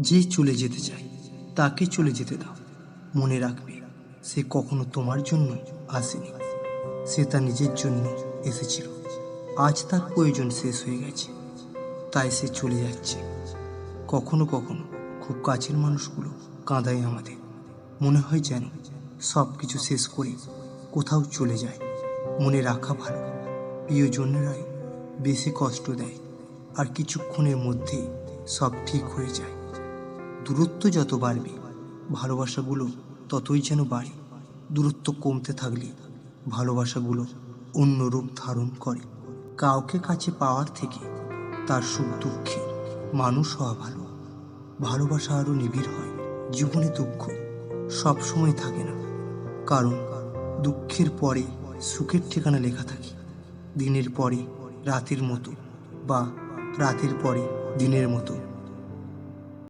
যে চলে যেতে চায়, তাকে চলে যেতে দাও। মনে রাখবে, সে কখনো তোমার জন্য আসেনি। সে তার নিজের জন্য এসেছিল। আজ তার প্রয়োজন শেষ হয়ে গেছে। তাই সে চলে যাচ্ছে। কখনো কখনো খুব কাছের মানুষগুলো কাঁদায় আমাদের। মনে হয় যেন সব কিছু শেষ করে কোথাও চলে যায়। মনে রাখা ভালো। প্রিয়জনেরাই বেশি কষ্ট দেয়। আর কিছুক্ষণের মধ্যেই সব ঠিক হয়ে যায়। দূরত্ব যত বাড়বে, ভালোবাসাগুলো ততই যেন বাড়ে। দূরত্ব কমতে থাকলে ভালোবাসাগুলো অন্য রূপ ধারণ করে। কাউকে কাছে পাওয়ার থেকে তার সুখ দুঃখে মানুষ হওয়া ভালো। ভালোবাসা আরও নিবিড় হয়। জীবনে দুঃখ সব সময় থাকে না। কারণ দুঃখের পরে সুখের ঠিকানা লেখা থাকে। দিনের পরে রাতের মতো বা রাতের পরে দিনের মতো।